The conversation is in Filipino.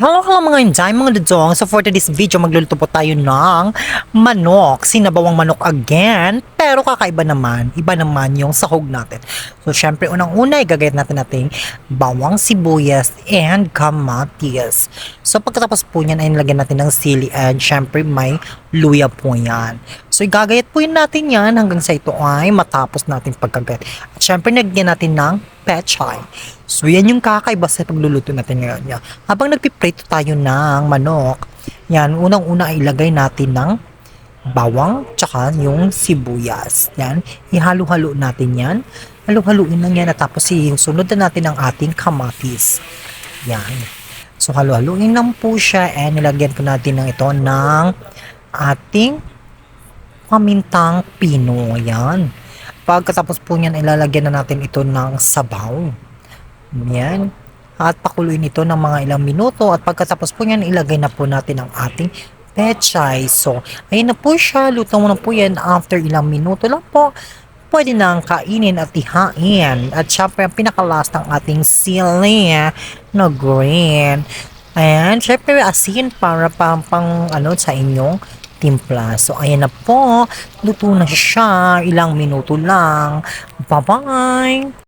Hello, hello mga inday, mga dudong. So for today's video, magluluto po tayo ng manok. Sinabawang manok again. Pero kakaiba naman. Iba naman yung sahog natin. So syempre, unang-una, igagayat natin nating bawang sibuyas and kamatis. So pagkatapos po niyan, ay nilagyan natin ng sili and syempre may luya po yan. So igagayat po yun natin yan hanggang sa ito ay matapos natin pagkagayat. At syempre, nagyan natin ng pechay. So yan yung kakaiba sa pagluluto natin ngayon. Yan. Habang nagpiprito tayo ng manok, yan, unang-una ay ilagay natin ng bawang tsaka yung sibuyas. Yan, ihalo-halo natin yan. Halo-haluin lang yan at tapos sunod na natin ang ating kamatis. Yan. So halo-haluin lang po siya and nilagyan ko natin ng ito ng ating pamintang pino. Yan. Pagkatapos po niyan, ilalagyan na natin ito ng sabaw. Yan. At pakuluin ito ng mga ilang minuto at pagkatapos po niyan, ilagay na po natin ang ating pechay. So, ayun na po siya. Luto mo na po yan after ilang minuto lang po. Pwede nang kainin at ihain. At syempre, ang pinakalast ng ating sili na green. And syempre, asin para pang, pang ano, sa inyong timpla. So, ayan na po. Luto na siya. Ilang minuto lang. Bye-bye!